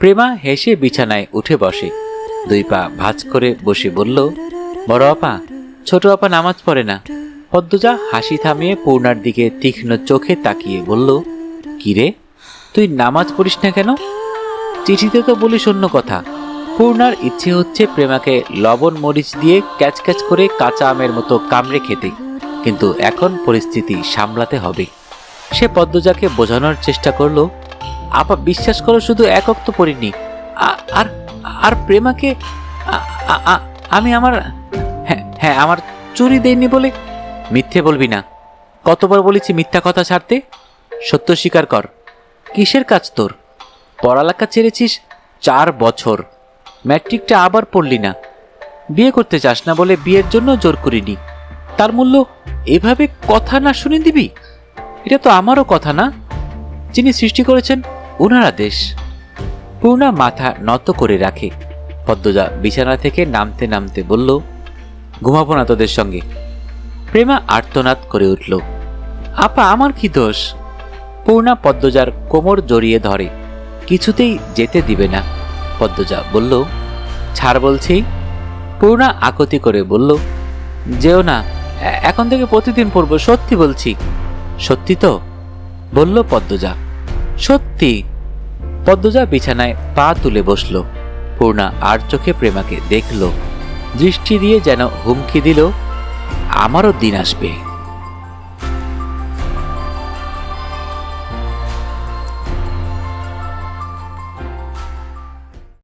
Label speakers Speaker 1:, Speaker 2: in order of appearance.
Speaker 1: প্রেমা হেসে বিছানায় উঠে বসে। দুই পা ভাঁজ করে বসে বলল, বড় আপা, ছোট আপা নামাজ পড়ে না? পদ্মজা হাসি থামিয়ে পূর্ণার দিকে তীক্ষ্ণ চোখে তাকিয়ে বলল কিরে তুই নামাজ পড়িস না কেন? চিঠিতে তো বলিস অন্য কথা। পূর্ণার ইচ্ছে হচ্ছে প্রেমাকে লবণ মরিচ দিয়ে ক্যাচ ক্যাচ করে কাঁচা আমের মতো কামড়ে খেতে। কিন্তু এখন পরিস্থিতি সামলাতে হবে। সে পদ্মজাকে বোঝানোর চেষ্টা করল আপা বিশ্বাস করো শুধু একক তো পড়িনি। আর আর প্রেমাকে আমি আমার হ্যাঁ হ্যাঁ আমার চুরি দেয়নি বলে মিথ্যে বলবি না। কতবার বলেছি মিথ্যা কথা ছাড়তে? সত্য স্বীকার কর। কিসের কাজ তোর? পড়ালেখা ছেড়েছিস চার বছর। ম্যাট্রিকটা আবার পড়লি না। বিয়ে করতে চাস না বলে বিয়ের জন্য জোর করিনি। তার মূল্য এভাবে কথা না শুনে দিবি? এটা তো আমারও কথা না। যিনি সৃষ্টি করেছেন ওনারা দেশ পূর্ণা মাথা নত করে রাখে। পদ্মজা বিছানা থেকে নামতে নামতে বলল, ঘুমাবো না তোদের সঙ্গে। প্রেমা আর্তনাদ করে উঠল, আপা, আমার কি দোষ? পূর্ণা পদ্মজার কোমর জড়িয়ে ধরে, কিছুতেই যেতে দিবে না। পদ্মজা বলল, ছাড় বলছি। পূর্ণা আকতি করে বলল, যেও না এখন থেকে প্রতিদিন পড়ব, সত্যি বলছি। সত্যি তো? বলল পদ্মজা, সত্যি। পদ্মজা বিছানায় পা তুলে বসল। পূর্ণা আর চোখে প্রেমাকে দেখল। দৃষ্টি দিয়ে যেন হুমকি দিল, আমারও দিন আসবে।